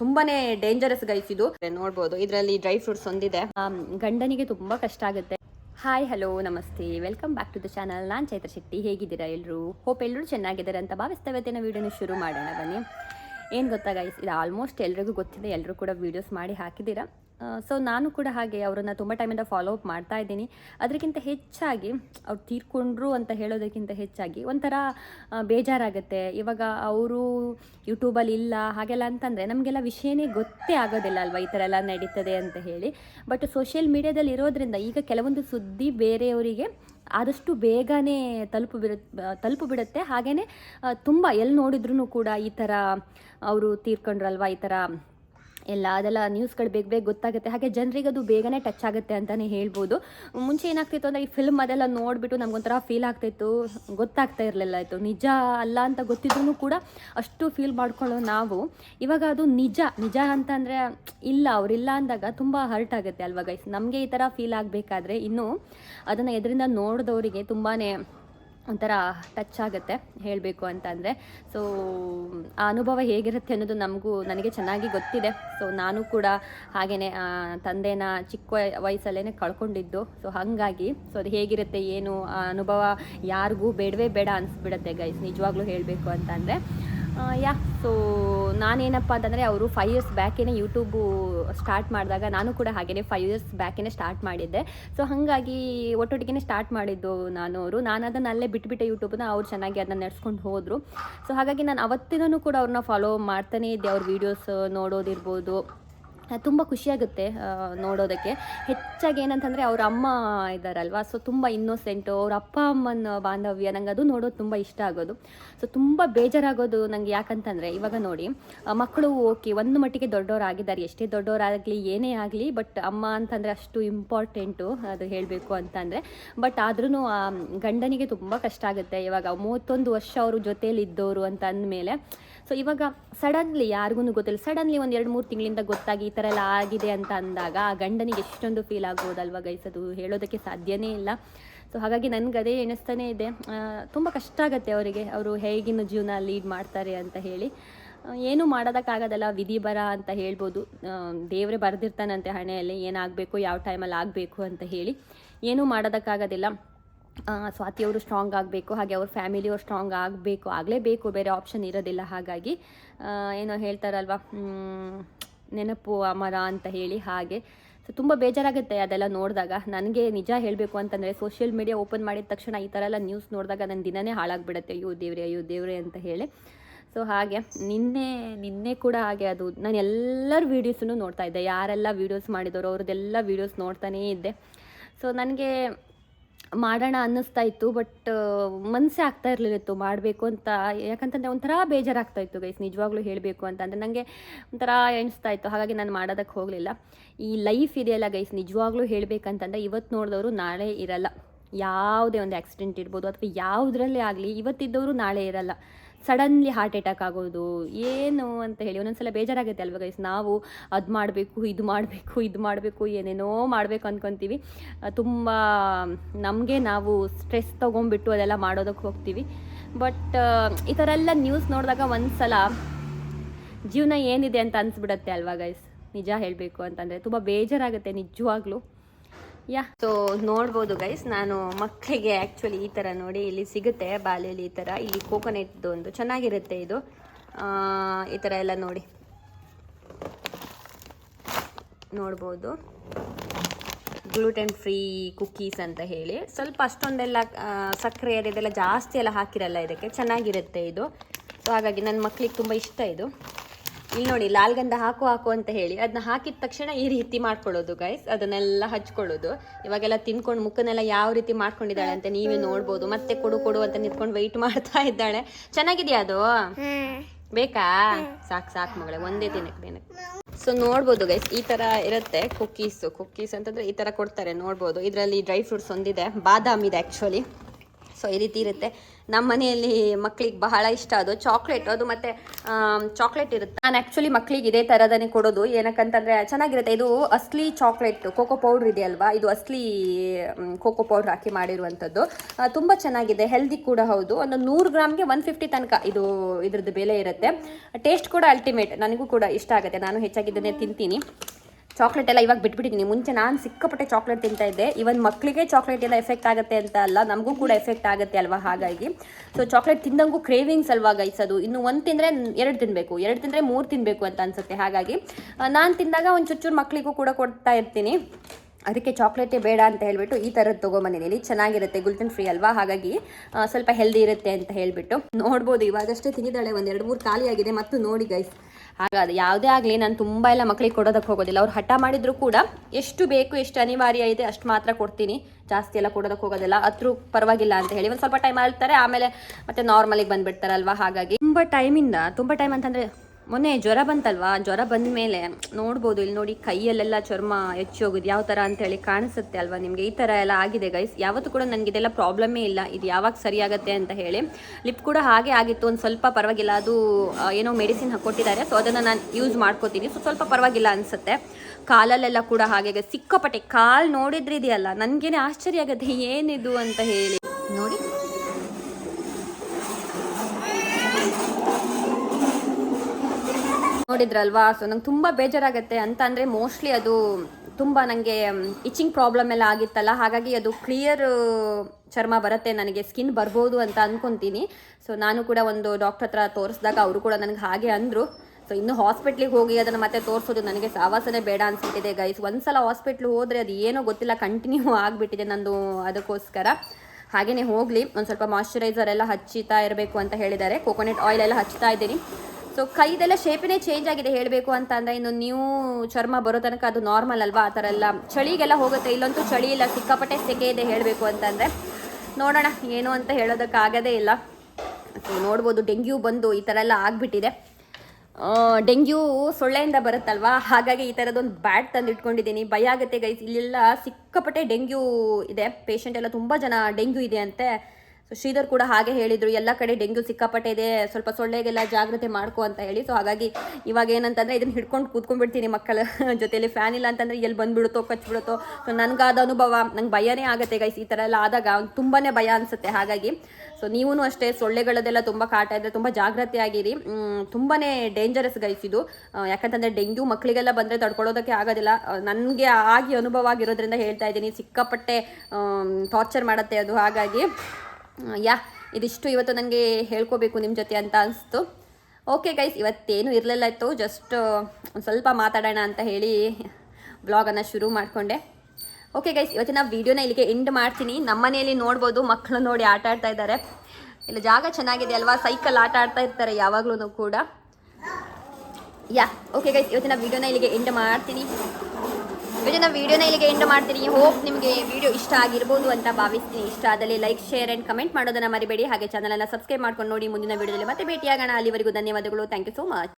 ತುಂಬಾನೇ dangerous guys ಇದು. ನೋಡ್ಬೋದು, ಇದರಲ್ಲಿ ಡ್ರೈ ಫ್ರೂಟ್ಸ್ ಒಂದಿದೆ. ಗಂಡನಿಗೆ ತುಂಬಾ ಕಷ್ಟ ಆಗುತ್ತೆ. Hi hello namaste. Welcome back to the channel ನಾನು ಚೈತ್ರ ಶೆಟ್ಟಿ. ಹೇಗಿದ್ದೀರಾ ಎಲ್ಲರೂ ಹೋಪ್ ಎಲ್ಲರೂ ಚೆನ್ನಾಗಿದ್ದಾರೆ ಅಂತ ಭಾವಿಸ್ತಾ ಇವತ್ತಿನ ವೀಡಿಯೋನ ಶುರು ಮಾಡೋಣ ಬನ್ನಿ. ಏನು ಗೊತ್ತಾ ಗೈಸ್ ಇದು ಆಲ್ಮೋಸ್ಟ್ ಎಲ್ರಿಗೂ ಗೊತ್ತಿದೆ. ಎಲ್ಲರೂ ಕೂಡ ವೀಡಿಯೋಸ್ ಮಾಡಿ ಹಾಕಿದ್ದೀರಾ. ಸೊ ನಾನು ಕೂಡ ಹಾಗೆ ಅವರನ್ನು ತುಂಬ ಟೈಮಿಂದ ಫಾಲೋ ಅಪ್ ಮಾಡ್ತಾ ಇದ್ದೀನಿ. ಅದಕ್ಕಿಂತ ಹೆಚ್ಚಾಗಿ ಅವ್ರು ತೀರ್ಕೊಂಡ್ರು ಅಂತ ಹೇಳೋದಕ್ಕಿಂತ ಹೆಚ್ಚಾಗಿ ಒಂಥರ ಬೇಜಾರಾಗುತ್ತೆ. ಇವಾಗ ಅವರು ಯೂಟ್ಯೂಬಲ್ಲಿ ಇಲ್ಲ, ಹಾಗೆಲ್ಲ ಅಂತಂದರೆ ನಮಗೆಲ್ಲ ವಿಷಯನೇ ಗೊತ್ತೇ ಆಗೋದಿಲ್ಲ ಅಲ್ವಾ ಈ ಥರ ಎಲ್ಲ ನಡೀತದೆ ಅಂತ ಹೇಳಿ. ಬಟ್ ಸೋಷಿಯಲ್ ಮೀಡ್ಯಾದಲ್ಲಿ ಇರೋದ್ರಿಂದ ಈಗ ಕೆಲವೊಂದು ಸುದ್ದಿ ಬೇರೆಯವರಿಗೆ ಆದಷ್ಟು ಬೇಗನೆ ತಲುಪು ಬಿಡು ತಲುಪು ಬಿಡುತ್ತೆ. ಹಾಗೆಯೇ ತುಂಬ ಎಲ್ಲಿ ನೋಡಿದ್ರೂ ಕೂಡ ಈ ಥರ ಅವರು ತೀರ್ಕೊಂಡ್ರಲ್ವಾ ಈ ಥರ ಎಲ್ಲ ಅದೆಲ್ಲ ನ್ಯೂಸ್ಗಳು ಬೇಗ ಬೇಗ ಗೊತ್ತಾಗುತ್ತೆ. ಹಾಗೆ ಜನರಿಗೆ ಅದು ಬೇಗನೆ ಟಚ್ ಆಗುತ್ತೆ ಅಂತಲೇ ಹೇಳ್ಬೋದು. ಮುಂಚೆ ಏನಾಗ್ತಿತ್ತು ಅಂದರೆ ಈ ಫಿಲ್ಮ್ ಅದೆಲ್ಲ ನೋಡಿಬಿಟ್ಟು ನಮಗೊಂಥರ ಫೀಲ್ ಆಗ್ತಾಯಿತ್ತು ಗೊತ್ತಾಗ್ತಾ ಇರಲಿಲ್ಲ ಇತ್ತು ನಿಜ ಅಲ್ಲ ಅಂತ ಗೊತ್ತಿದ್ರೂ ಕೂಡ ಅಷ್ಟು ಫೀಲ್ ಮಾಡ್ಕೊಳ್ಳೋ ನಾವು. ಇವಾಗ ಅದು ನಿಜ. ನಿಜ ಅಂತ ಅಂದರೆ ಇಲ್ಲ, ಅವರಿಲ್ಲ ಅಂದಾಗ ತುಂಬ ಹರ್ಟ್ ಆಗುತ್ತೆ ಅಲ್ವಾ ಗೈಸ್ ನಮಗೆ ಈ ಥರ ಫೀಲ್ ಆಗಬೇಕಾದ್ರೆ ಇನ್ನೂ ಅದನ್ನು ಎದರಿಂದ ನೋಡಿದವರಿಗೆ ತುಂಬಾ ಒಂಥರ ಟಚ್ ಆಗುತ್ತೆ ಹೇಳಬೇಕು ಅಂತಂದರೆ. ಸೊ ಆ ಅನುಭವ ಹೇಗಿರುತ್ತೆ ಅನ್ನೋದು ನಮಗೂ, ನನಗೆ ಚೆನ್ನಾಗಿ ಗೊತ್ತಿದೆ. ಸೊ ನಾನು ಕೂಡ ಹಾಗೆಯೇ ತಂದೆನ ಚಿಕ್ಕ ವಯ- ವಯಸ್ಸಲ್ಲೇ ಕಳ್ಕೊಂಡಿದ್ದು. ಸೊ ಹಾಗಾಗಿ ಸೊ ಅದು ಹೇಗಿರುತ್ತೆ, ಏನು, ಆ ಅನುಭವ ಯಾರಿಗೂ ಬೇಡವೇ ಬೇಡ ಅನಿಸ್ಬಿಡತ್ತೆ ಗೈಸ್ ನಿಜವಾಗ್ಲೂ ಹೇಳಬೇಕು ಅಂತ ಅಂದರೆ ಯಾ, ಸೊ, ನಾನೇನಪ್ಪ ಅಂತಂದರೆ ಅವರು ಫೈವ್ ಇಯರ್ಸ್ ಬ್ಯಾಕೇನೆ ಯೂಟ್ಯೂಬು ಸ್ಟಾರ್ಟ್ ಮಾಡಿದಾಗ ನಾನು ಕೂಡ ಹಾಗೇನೆ ಫೈವ್ ಇಯರ್ಸ್ ಬ್ಯಾಕೇನೆ ಸ್ಟಾರ್ಟ್ ಮಾಡಿದ್ದೆ. ಸೊ ಹಾಗಾಗಿ ಒಟ್ಟೊಟ್ಟಿಗೆ ಸ್ಟಾರ್ಟ್ ಮಾಡಿದ್ದು ನಾನು ಅವರು. ನಾನು ಅದನ್ನು ಅಲ್ಲೇ ಬಿಟ್ಬಿಟ್ಟೆ ಯೂಟ್ಯೂಬನ್ನ ಅವ್ರು ಚೆನ್ನಾಗಿ ಅದನ್ನ ನಡೆಸ್ಕೊಂಡು ಹೋದರು. ಸೊ ಹಾಗಾಗಿ ನಾನು ಅವತ್ತಿನೂ ಕೂಡ ಅವ್ರನ್ನ ಫಾಲೋ ಮಾಡ್ತಾನೇ ಇದ್ದೆ. ಅವ್ರ ವೀಡಿಯೋಸ್ ನೋಡೋದಿರ್ಬೋದು. ತುಂಬ ಖುಷಿಯಾಗುತ್ತೆ ನೋಡೋದಕ್ಕೆ. ಹೆಚ್ಚಾಗಿ ಏನಂತಂದರೆ ಅವ್ರ ಅಮ್ಮ ಇದ್ದಾರಲ್ವ ಸೊ ತುಂಬ ಇನ್ನೋಸೆಂಟು ಅವ್ರ ಅಪ್ಪ ಅಮ್ಮನ ಬಾಂಧವ್ಯ, ನಂಗೆ ಅದು ನೋಡೋದು ತುಂಬ ಇಷ್ಟ ಆಗೋದು. ಸೊ ತುಂಬ ಬೇಜಾರಾಗೋದು ನಂಗೆ ಯಾಕಂತಂದರೆ, ಇವಾಗ ನೋಡಿ ಮಕ್ಕಳು ಓಕೆ, ಒಂದು ಮಟ್ಟಿಗೆ ದೊಡ್ಡವರಾಗಿದ್ದಾರೆ. ಎಷ್ಟೇ ದೊಡ್ಡವರಾಗಲಿ, ಏನೇ ಆಗಲಿ ಬಟ್ ಅಮ್ಮ ಅಂತಂದರೆ ಅಷ್ಟು ಇಂಪಾರ್ಟೆಂಟು ಅದು ಹೇಳಬೇಕು ಅಂತಂದರೆ. ಬಟ್ ಆದ್ರೂ ಗಂಡನಿಗೆ ತುಂಬ ಕಷ್ಟ ಆಗುತ್ತೆ. ಇವಾಗ ಮೂವತ್ತೊಂದು ವರ್ಷ ಅವರು ಜೊತೇಲಿ ಇದ್ದವರು ಅಂತ ಅಂದಮೇಲೆ ಸೊ ಇವಾಗ ಸಡನ್ಲಿ ಯಾರಿಗೂ ಗೊತ್ತಿಲ್ಲ. ಸಡನ್ಲಿ ಒಂದು ಎರಡು ಮೂರು ತಿಂಗಳಿಂದ ಗೊತ್ತಾಗಿ ಈ ಥರ ಎಲ್ಲ ಆಗಿದೆ ಅಂತ ಅಂದಾಗ ಆ ಗಂಡನಿಗೆ ಎಷ್ಟೊಂದು ಫೀಲ್ ಆಗ್ಬೋದಲ್ವ ಗೈಸ್ ಅದು ಹೇಳೋದಕ್ಕೆ ಸಾಧ್ಯನೇ ಇಲ್ಲ. ಸೊ ಹಾಗಾಗಿ ನನಗೆ ಅದೇ ಎಣಿಸ್ತಾನೇ ಇದೆ. ತುಂಬ ಕಷ್ಟ ಆಗುತ್ತೆ ಅವರಿಗೆ. ಅವರು ಹೇಗಿನ ಜೀವನ ಲೀಡ್ ಮಾಡ್ತಾರೆ ಅಂತ ಹೇಳಿ. ಏನೂ ಮಾಡೋದಕ್ಕಾಗೋದಲ್ಲ, ವಿಧಿ ಬರ ಅಂತ ಹೇಳ್ಬೋದು. ದೇವರೇ ಬರೆದಿರ್ತಾನಂತೆ ಹಣೆಯಲ್ಲಿ. ಏನಾಗಬೇಕು, ಯಾವ ಟೈಮಲ್ಲಿ ಆಗಬೇಕು ಅಂತ ಹೇಳಿ. ಏನೂ ಮಾಡೋದಕ್ಕಾಗೋದಿಲ್ಲ. ಸ್ವಾತಿಯವರು ಸ್ಟ್ರಾಂಗ್ ಆಗಬೇಕು, ಹಾಗೆ ಅವ್ರ ಫ್ಯಾಮಿಲಿಯವ್ರು ಸ್ಟ್ರಾಂಗ್ ಆಗಬೇಕು, ಆಗಲೇಬೇಕು, ಬೇರೆ ಆಪ್ಷನ್ ಇರೋದಿಲ್ಲ ಹಾಗಾಗಿ ಏನೋ ಹೇಳ್ತಾರಲ್ವ ನೆನಪು ಅಮರ ಅಂತ ಹೇಳಿ ಹಾಗೆ. ಸೊ ತುಂಬ ಬೇಜಾರಾಗುತ್ತೆ ಅದೆಲ್ಲ ನೋಡಿದಾಗ. ನನಗೆ ನಿಜ ಹೇಳಬೇಕು ಅಂತಂದರೆ ಸೋಷಿಯಲ್ ಮೀಡಿಯಾ ಓಪನ್ ಮಾಡಿದ ತಕ್ಷಣ ಈ ಥರ ಎಲ್ಲ ನ್ಯೂಸ್ ನೋಡಿದಾಗ ನನ್ನ ದಿನನೇ ಹಾಳಾಗ್ಬಿಡುತ್ತೆ. ಅಯ್ಯೋ ದೇವ್ರೆ ಅಯ್ಯೋ ದೇವ್ರೆ ಅಂತ ಹೇಳಿ. ಸೊ ಹಾಗೆ, ನಿನ್ನೆ ನಿನ್ನೆ ಕೂಡ ಹಾಗೆ ಅದು, ನಾನು ಎಲ್ಲರ ವೀಡಿಯೋಸನ್ನು ನೋಡ್ತಾ ಇದ್ದೆ. ಯಾರೆಲ್ಲ ವೀಡಿಯೋಸ್ ಮಾಡಿದವರು ಅವ್ರದ್ದೆಲ್ಲ ವೀಡಿಯೋಸ್ ನೋಡ್ತಾನೇ ಇದ್ದೆ. ಸೊ ನನಗೆ ಮಾಡೋಣ ಅನ್ನಿಸ್ತಾ ಇತ್ತು, ಬಟ್ ಮನಸ್ಸೇ ಆಗ್ತಾ ಇರಲಿತ್ತು ಮಾಡಬೇಕು ಅಂತ. ಯಾಕಂತಂದರೆ ಒಂಥರ ಬೇಜಾರಾಗ್ತಾ ಇತ್ತು ಗೈಸ್ ನಿಜವಾಗ್ಲೂ ಹೇಳಬೇಕು ಅಂತಂದರೆ ನನಗೆ ಒಂಥರ ಎಣಿಸ್ತಾ ಇತ್ತು, ಹಾಗಾಗಿ ನಾನು ಮಾಡೋದಕ್ಕೆ ಹೋಗಲಿಲ್ಲ. ಈ ಲೈಫ್ ಇದೆಯಲ್ಲ ಗೈಸ್ ನಿಜವಾಗ್ಲೂ ಹೇಳಬೇಕಂತಂದರೆ ಇವತ್ತು ನೋಡಿದವರು ನಾಳೆ ಇರಲ್ಲ. ಯಾವುದೇ ಒಂದು ಆಕ್ಸಿಡೆಂಟ್ ಇರ್ಬೋದು, ಅಥವಾ ಯಾವುದರಲ್ಲೇ ಆಗಲಿ, ಇವತ್ತಿದ್ದವರು ನಾಳೆ ಇರಲ್ಲ. ಸಡನ್ಲಿ ಹಾರ್ಟ್ ಅಟ್ಯಾಕ್ ಆಗೋದು, ಏನು ಅಂತ ಹೇಳಿ, ಒಂದೊಂದ್ಸಲ ಬೇಜಾರಾಗುತ್ತೆ ಅಲ್ವಾ ಗೈಸ್ ನಾವು ಅದು ಮಾಡಬೇಕು, ಇದು ಮಾಡಬೇಕು ಇದು ಮಾಡಬೇಕು, ಏನೇನೋ ಮಾಡಬೇಕು ಅಂದ್ಕೊತೀವಿ ತುಂಬ ನಮಗೆ ನಾವು ಸ್ಟ್ರೆಸ್ ತೊಗೊಂಡ್ಬಿಟ್ಟು ಅದೆಲ್ಲ ಮಾಡೋದಕ್ಕೆ ಹೋಗ್ತೀವಿ. ಬಟ್ ಈ ಥರ ಎಲ್ಲ ನ್ಯೂಸ್ ನೋಡಿದಾಗ ಒಂದ್ಸಲ ಜೀವನ ಏನಿದೆ ಅಂತ ಅನಿಸ್ಬಿಡತ್ತೆ ಅಲ್ವಾ ಗೈಸ್ ನಿಜ ಹೇಳಬೇಕು ಅಂತಂದರೆ ತುಂಬ ಬೇಜಾರಾಗುತ್ತೆ ನಿಜವಾಗ್ಲೂ. ಯಾ ಸೊ ನೋಡ್ಬೋದು ಗೈಸ್ ನಾನು ಮಕ್ಕಳಿಗೆ ಆ್ಯಕ್ಚುಲಿ ಈ ಥರ ನೋಡಿ ಇಲ್ಲಿ ಸಿಗುತ್ತೆ ಬಾಲೆಯಲ್ಲಿ ಈ ಥರ ಇಲ್ಲಿ ಕೋಕೋನೆಟ್ದು ಒಂದು ಚೆನ್ನಾಗಿರುತ್ತೆ ಇದು. ಈ ಥರ ಎಲ್ಲ ನೋಡಿ. ನೋಡ್ಬೋದು. ಗ್ಲೂಟೆನ್ ಫ್ರೀ ಕುಕ್ಕೀಸ್ ಅಂತ ಹೇಳಿ. ಸ್ವಲ್ಪ ಅಷ್ಟೊಂದೆಲ್ಲ ಸಕ್ಕರೆ ಅದೆಲ್ಲ ಜಾಸ್ತಿ ಎಲ್ಲ ಹಾಕಿರಲ್ಲ ಇದಕ್ಕೆ. ಚೆನ್ನಾಗಿರುತ್ತೆ ಇದು. ಸೊ ಹಾಗಾಗಿ ನನ್ನ ಮಕ್ಳಿಗೆ ತುಂಬ ಇಷ್ಟ ಇದು. ಇಲ್ಲಿ ನೋಡಿ ಲಾಲ್ಗಂಧ ಹಾಕು ಹಾಕು ಅಂತ ಹೇಳಿ ಅದನ್ನ ಹಾಕಿದ ತಕ್ಷಣ ಈ ರೀತಿ ಮಾಡ್ಕೊಳ್ಳೋದು ಗೈಸ್ ಅದನ್ನೆಲ್ಲ ಹಚ್ಕೊಳ್ಳೋದು. ಇವಾಗೆಲ್ಲ ತಿನ್ಕೊಂಡು ಮುಖನೆಲ್ಲ ಯಾವ ರೀತಿ ಮಾಡ್ಕೊಂಡಿದ್ದಾಳೆ ಅಂತ ನೀವೇ ನೋಡ್ಬೋದು. ಮತ್ತೆ ಕೊಡು ಕೊಡು ಅಂತ ನಿಂತ್ಕೊಂಡು ವೆಯ್ಟ್ ಮಾಡ್ತಾ ಇದ್ದಾಳೆ. ಚೆನ್ನಾಗಿದೆಯಾ ಅದು? ಬೇಕಾ? ಸಾಕು ಸಾಕು ಮಗಳೇ ಒಂದೇ ದಿನಕ್ಕೆ ದಿನಕ್ಕೆ ಸೊ ನೋಡ್ಬೋದು ಗೈಸ್ ಈ ತರ ಇರುತ್ತೆ ಕುಕ್ಕೀಸ್ ಕುಕ್ಕೀಸ್ ಅಂತಂದ್ರೆ ಈ ತರ ಕೊಡ್ತಾರೆ ನೋಡ್ಬೋದು. ಇದರಲ್ಲಿ ಡ್ರೈ ಫ್ರೂಟ್ಸ್ ಒಂದಿದೆ. ಬಾದಾಮ್ ಇದೆ ಆ್ಯಕ್ಚುಲಿ ಸೊ ಈ ರೀತಿ ಇರುತ್ತೆ. ನಮ್ಮ ಮನೆಯಲ್ಲಿ ಮಕ್ಕಳಿಗೆ ಬಹಳ ಇಷ್ಟ ಅದು. ಚಾಕ್ಲೇಟ್, ಅದು ಮತ್ತೆ ಚಾಕ್ಲೇಟ್ ಇರುತ್ತೆ. ನಾನು ಆ್ಯಕ್ಚುಲಿ ಮಕ್ಕಳಿಗೆ ಇದೇ ಥರದನೇ ಕೊಡೋದು. ಏನಕ್ಕಂತಂದರೆ ಚೆನ್ನಾಗಿರುತ್ತೆ. ಇದು ಅಸ್ಲಿ ಚಾಕ್ಲೇಟ್, ಕೋಕೋ ಪೌಡ್ರ್ ಇದೆಯಲ್ವಾ? ಇದು ಅಸ್ಲಿ ಕೋಕೋ ಪೌಡ್ರ್ ಹಾಕಿ ಮಾಡಿರುವಂಥದ್ದು. ತುಂಬ ಚೆನ್ನಾಗಿದೆ. ಹೆಲ್ದಿ ಕೂಡ ಹೌದು. ಒಂದು ನೂರು ಗ್ರಾಮ್ಗೆ ಒನ್ ಫಿಫ್ಟಿ ತನಕ ಇದು ಇದ್ರದ್ದು ಬೆಲೆ ಇರುತ್ತೆ. ಟೇಸ್ಟ್ ಕೂಡ ಅಲ್ಟಿಮೇಟ್ ನನಗೂ ಕೂಡ ಇಷ್ಟ ಆಗುತ್ತೆ. ನಾನು ಹೆಚ್ಚಾಗಿ ಇದನ್ನೇ ತಿಂತೀನಿ. ಚಾಕ್ಲೇಟ್ ಎಲ್ಲ ಇವಾಗ ಬಿಟ್ಬಿಟ್ಟಿದ್ದೀನಿ ಮುಂಚೆ ನಾನು ಸಿಕ್ಕಪಟ್ಟೆ ಚಾಕ್ಲೇಟ್ ತಿಂತಾ ಇದ್ದೆ. ಇವನ್ ಮಕ್ಕಳಿಗೆ ಚಾಕ್ಲೇಟ್ ಎಲ್ಲ ಎಫೆಕ್ಟ್ ಆಗುತ್ತೆ ಅಂತ ಅಲ್ಲ, ನಮಗೂ ಕೂಡ ಎಫೆಕ್ಟ್ ಆಗುತ್ತೆ ಅಲ್ವಾ ಹಾಗಾಗಿ. ಸೊ ಚಾಕ್ಲೇಟ್ ತಿಂದಂಗೂ ಕ್ರೇವಿಂಗ್ಸ್ ಅಲ್ವಾ ಗೈಸೋದು ಇನ್ನು ಒಂದು ತಿಂದರೆ ಎರಡು ತಿನ್ನಬೇಕು ಎರಡು ತಿಂದರೆ ಮೂರು ತಿನ್ನಬೇಕು ಅಂತ ಅನ್ಸುತ್ತೆ ಹಾಗಾಗಿ. ನಾನು ತಿಂದಾಗ ಒಂದು ಚುಚ್ಚೂರು ಮಕ್ಕಳಿಗೂ ಕೂಡ ಕೊಡ್ತಾ ಇರ್ತೀನಿ. ಅದಕ್ಕೆ ಚಾಕ್ಲೇಟೇ ಬೇಡ ಅಂತ ಹೇಳಿಬಿಟ್ಟು ಈ ಥರದ್ದು ತೊಗೊಂಬಂದಿದ್ದೀನಿ ಚೆನ್ನಾಗಿರುತ್ತೆ ಗುಲ್ಟನ್ ಫ್ರೀ ಅಲ್ವಾ? ಹಾಗಾಗಿ ಸ್ವಲ್ಪ ಹೆಲ್ದಿ ಇರುತ್ತೆ ಅಂತ ಹೇಳಿಬಿಟ್ಟು. ನೋಡ್ಬೋದು, ಇವಾಗಷ್ಟೇ ತಿಂದಿದ್ದಾಳೆ ಒಂದು ಎರಡು ಮೂರು ಖಾಲಿಯಾಗಿದೆ ಮತ್ತು ನೋಡಿ ಗೈಸ್ ಹಾಗಾದ್ರೆ ಯಾವುದೇ ಆಗಲಿ ನಾನು ತುಂಬ ಎಲ್ಲ ಮಕ್ಕಳಿಗೆ ಕೊಡೋದಕ್ಕೆ ಹೋಗೋದಿಲ್ಲ. ಅವ್ರು ಹಠ ಮಾಡಿದರೂ ಕೂಡ ಎಷ್ಟು ಬೇಕು, ಎಷ್ಟು ಅನಿವಾರ್ಯ ಇದೆ ಅಷ್ಟು ಮಾತ್ರ ಕೊಡ್ತೀನಿ. ಜಾಸ್ತಿ ಎಲ್ಲ ಕೊಡೋದಕ್ಕೆ ಹೋಗೋದಿಲ್ಲ. ಅದ್ರೂ ಪರವಾಗಿಲ್ಲ ಅಂತ ಹೇಳಿ. ಒಂದು ಸ್ವಲ್ಪ ಟೈಮ್ ಆಳ್ತಾರೆ ಆಮೇಲೆ ಮತ್ತೆ ನಾರ್ಮಲಿಗೆ ಬಂದುಬಿಡ್ತಾರಲ್ವ? ಹಾಗಾಗಿ. ತುಂಬ ಟೈಮಿಂದ ತುಂಬ ಟೈಮ್ ಅಂತಂದರೆ ಮೊನ್ನೆ ಜ್ವರ ಬಂತಲ್ವಾ? ಜ್ವರ ಬಂದ ಮೇಲೆ ನೋಡ್ಬೋದು, ಇಲ್ಲಿ ನೋಡಿ ಕೈಯಲ್ಲೆಲ್ಲ ಚರ್ಮ ಹೆಚ್ಚಿ ಹೋಗುದು. ಯಾವ ಥರ ಅಂತೇಳಿ ಕಾಣಿಸುತ್ತೆ ಅಲ್ವಾ ನಿಮಗೆ? ಈ ಥರ ಎಲ್ಲ ಆಗಿದೆ ಗೈಸ್ ಯಾವತ್ತೂ ಕೂಡ ನನಗೆ ಇದೆಲ್ಲ ಪ್ರಾಬ್ಲಮ್ಮೇ ಇಲ್ಲ. ಇದು ಯಾವಾಗ ಸರಿಯಾಗತ್ತೆ ಅಂತ ಹೇಳಿ. ಲಿಪ್ ಕೂಡ ಹಾಗೆ ಆಗಿತ್ತು. ಒಂದು ಸ್ವಲ್ಪ ಪರವಾಗಿಲ್ಲ. ಅದು ಏನೋ ಮೆಡಿಸಿನ್ ಹಾಕ್ಕೊಟ್ಟಿದ್ದಾರೆ ಸೊ ಅದನ್ನು ನಾನು ಯೂಸ್ ಮಾಡ್ಕೋತೀನಿ. ಸೊ ಸ್ವಲ್ಪ ಪರವಾಗಿಲ್ಲ ಅನಿಸುತ್ತೆ. ಕಾಲಲ್ಲೆಲ್ಲ ಕೂಡ ಹಾಗೆ ಸಿಕ್ಕಾಪಟ್ಟೆ ಕಾಲು ನೋಡಿದ್ರೆ ಇದೆಯಲ್ಲ? ನನಗೇನೆ ಆಶ್ಚರ್ಯ ಆಗುತ್ತೆ. ಏನಿದು ಅಂತ ಹೇಳಿ. ನೋಡಿ. ನೋಡಿದ್ರಲ್ವಾ? ಸೊ ನಂಗೆ ತುಂಬ ಬೇಜಾರಾಗುತ್ತೆ. ಅಂತ ಅಂದರೆ ಮೋಸ್ಟ್ಲಿ ಅದು ತುಂಬ ನನಗೆ ಇಚಿಂಗ್ ಪ್ರಾಬ್ಲಮ್ ಎಲ್ಲ ಆಗಿತ್ತಲ್ಲ? ಹಾಗಾಗಿ ಅದು ಕ್ಲಿಯರ್ ಚರ್ಮ ಬರುತ್ತೆ, ನನಗೆ ಸ್ಕಿನ್ ಬರ್ಬೋದು ಅಂತ ಅಂದ್ಕೊತೀನಿ ಸೊ ನಾನು ಕೂಡ ಒಂದು ಡಾಕ್ಟರ್ ಹತ್ರ ತೋರಿಸಿದಾಗ ಅವರು ಕೂಡ ನನಗೆ ಹಾಗೆ ಅಂದರು. ಸೊ ಇನ್ನು ಹಾಸ್ಪಿಟ್ಲಿಗೆ ಹೋಗಿ ಅದನ್ನು ಮತ್ತೆ ತೋರಿಸೋದು ನನಗೆ ಸಾವಾಸನೆ ಬೇಡ ಅನ್ಸ್ಬಿಟ್ಟಿದೆ ಗೈಸ್ ಒಂದ್ಸಲ ಹಾಸ್ಪಿಟ್ಲ್ ಹೋದರೆ ಅದು ಏನೋ ಗೊತ್ತಿಲ್ಲ ಕಂಟಿನ್ಯೂ ಆಗಿಬಿಟ್ಟಿದೆ ನಂದು ಅದಕ್ಕೋಸ್ಕರ. ಹಾಗೆಯೇ ಹೋಗಲಿ. ಒಂದು ಸ್ವಲ್ಪ ಮಾಯಶ್ಚರೈಸರ್ ಎಲ್ಲ ಹಚ್ಚುತ್ತಾ ಇರಬೇಕು ಅಂತ ಹೇಳಿದ್ದಾರೆ. ಕೋಕೋನಟ್ ಆಯಿಲ್ ಎಲ್ಲ ಹಚ್ತಾ ಇದ್ದೀನಿ. ಸೊ ಕೈದೆಲ್ಲ ಶೇಪಿನೇ ಚೇಂಜ್ ಆಗಿದೆ ಹೇಳಬೇಕು ಅಂತ ಅಂದರೆ ಇನ್ನು ನ್ಯೂ ಚರ್ಮ ಬರೋ ತನಕ ಅದು ನಾರ್ಮಲ್ ಅಲ್ವಾ? ಆ ಥರ ಎಲ್ಲ ಚಳಿಗೆಲ್ಲ ಹೋಗುತ್ತೆ. ಇಲ್ಲಂತೂ ಚಳಿ ಇಲ್ಲ, ಸಿಕ್ಕಾಪಟ್ಟೆ ಸೆಕೆ ಇದೆ ಹೇಳಬೇಕು ಅಂತಂದರೆ ನೋಡೋಣ, ಏನು ಅಂತ ಹೇಳೋದಕ್ಕಾಗದೇ ಇಲ್ಲ. ನೋಡ್ಬೋದು, ಡೆಂಗ್ಯೂ ಬಂದು ಈ ಥರ ಎಲ್ಲ ಆಗಿಬಿಟ್ಟಿದೆ. ಡೆಂಗ್ಯೂ ಸೊಳ್ಳೆಯಿಂದ ಬರುತ್ತಲ್ವಾ? ಹಾಗಾಗಿ ಈ ಥರದೊಂದು ಬ್ಯಾಟ್ ತಂದು ಇಟ್ಕೊಂಡಿದ್ದೀನಿ ಭಯ ಆಗುತ್ತೆ ಗೈಸ್ ಇಲ್ಲೆಲ್ಲ ಸಿಕ್ಕಾಪಟ್ಟೆ ಡೆಂಗ್ಯೂ ಇದೆ. ಪೇಷಂಟ್ ಎಲ್ಲ ತುಂಬ ಜನ ಡೆಂಗ್ಯೂ ಇದೆ ಅಂತೆ. ಶ್ರೀಧರ್ ಕೂಡ ಹಾಗೆ ಹೇಳಿದರು, ಎಲ್ಲ ಕಡೆ ಡೆಂಗ್ಯೂ ಸಿಕ್ಕಾಪಟ್ಟೆ ಇದೆ, ಸ್ವಲ್ಪ ಸೊಳ್ಳೆಗೆಲ್ಲ ಜಾಗ್ರತೆ ಮಾಡ್ಕೊ ಅಂತ ಹೇಳಿ. ಸೊ ಹಾಗಾಗಿ ಇವಾಗ ಏನಂತಂದರೆ ಇದನ್ನು ಹಿಡ್ಕೊಂಡು ಕೂತ್ಕೊಂಡ್ಬಿಡ್ತೀನಿ ಮಕ್ಕಳ ಜೊತೆಯಲ್ಲಿ ಫ್ಯಾನ್ ಇಲ್ಲ ಅಂತಂದರೆ ಎಲ್ಲಿ ಬಂದ್ಬಿಡುತ್ತೋ, ಕಚ್ಬಿಡುತ್ತೋ. ಸೊ ನನಗಾದ ಅನುಭವ, ನಂಗೆ ಭಯನೇ ಆಗುತ್ತೆ ಗೈಸ್ ಈ ಥರ ಎಲ್ಲ ಆದಾಗ ತುಂಬಾ ಭಯ ಅನಿಸುತ್ತೆ ಹಾಗಾಗಿ. ಸೊ ನೀವೂ ಅಷ್ಟೇ ಸೊಳ್ಳೆಗಳದೆಲ್ಲ ತುಂಬ ಕಾಟ ಇದ್ದರೆ ತುಂಬ ಜಾಗ್ರತೆಯಾಗಿರಿ ತುಂಬಾ ಡೇಂಜರಸ್ ಗೈಸ್ ಇದು. ಯಾಕಂತಂದ್ರೆ ಡೆಂಗ್ಯೂ ಮಕ್ಕಳಿಗೆಲ್ಲ ಬಂದರೆ ತಡ್ಕೊಳ್ಳೋದಕ್ಕೆ ಆಗೋದಿಲ್ಲ. ನನಗೆ ಆಗಿ ಅನುಭವ ಆಗಿರೋದ್ರಿಂದ ಹೇಳ್ತಾ ಇದ್ದೀನಿ, ಸಿಕ್ಕಾಪಟ್ಟೆ ಟಾರ್ಚರ್ ಮಾಡುತ್ತೆ ಅದು ಹಾಗಾಗಿ. ಯಾ, ಇದಿಷ್ಟು ಇವತ್ತು ನನಗೆ ಹೇಳ್ಕೋಬೇಕು ನಿಮ್ಮ ಜೊತೆ ಅಂತ ಅನಿಸ್ತು. ಓಕೆ ಗೈಸ್ ಇವತ್ತೇನು ಇರಲಿಲ್ಲ ಇತ್ತು. ಜಸ್ಟ್ ಒಂದು ಸ್ವಲ್ಪ ಮಾತಾಡೋಣ ಅಂತ ಹೇಳಿ ಬ್ಲಾಗನ್ನು ಶುರು ಮಾಡಿಕೊಂಡೆ. ಓಕೆ ಗೈಸ್ ಇವತ್ತಿನ ವೀಡಿಯೋನ ಇಲ್ಲಿಗೆ ಎಂಡ್ ಮಾಡ್ತೀನಿ. ನಮ್ಮ ಮನೆಯಲ್ಲಿ ನೋಡ್ಬೋದು ಮಕ್ಕಳು ನೋಡಿ ಆಟ ಆಡ್ತಾ ಇದ್ದಾರೆ. ಇಲ್ಲ ಜಾಗ ಚೆನ್ನಾಗಿದೆ ಅಲ್ವಾ? ಸೈಕಲ್ ಆಟ ಆಡ್ತಾ ಇರ್ತಾರೆ ಯಾವಾಗಲೂ ಕೂಡ. ಯಾ ಓಕೆ ಗೈಸ್ ಇವತ್ತಿನ ವೀಡಿಯೋನ ಇಲ್ಲಿಗೆ ಎಂಡ್ ಮಾಡ್ತೀನಿ. ಇವತ್ತಿನ ವೀಡಿಯೋನ ಇಲ್ಲಿಗೆ ಎಂಡ್ ಮಾಡ್ತೀನಿ. ಹೋಪ್ ನಿಮಗೆ ವಿಡಿಯೋ ಇಷ್ಟ ಆಗಿರ್ಬೋದು ಅಂತ ಭಾವಿಸ್ತೀನಿ. ಇಷ್ಟ ಆದಲ್ಲಿ ಲೈಕ್ ಶೇರ್ ಆ್ಯಂಡ್ ಕಮೆಂಟ್ ಮಾಡೋದನ್ನ ಮರಿಬೇಡಿ. ಹಾಗೆ ಚಾನಲನ್ನು ಸಬ್ಸ್ಕ್ರೈಬ್ ಮಾಡ್ಕೊಂಡು ನೋಡಿ ಮುಂದಿನ ವಿಡಿಯೋದಲ್ಲಿ ಮತ್ತೆ ಭೇಟಿಯಾಗೋಣ. ಅಲ್ಲಿವರೆಗೂ ಧನ್ಯವಾದಗಳು. Thank you so much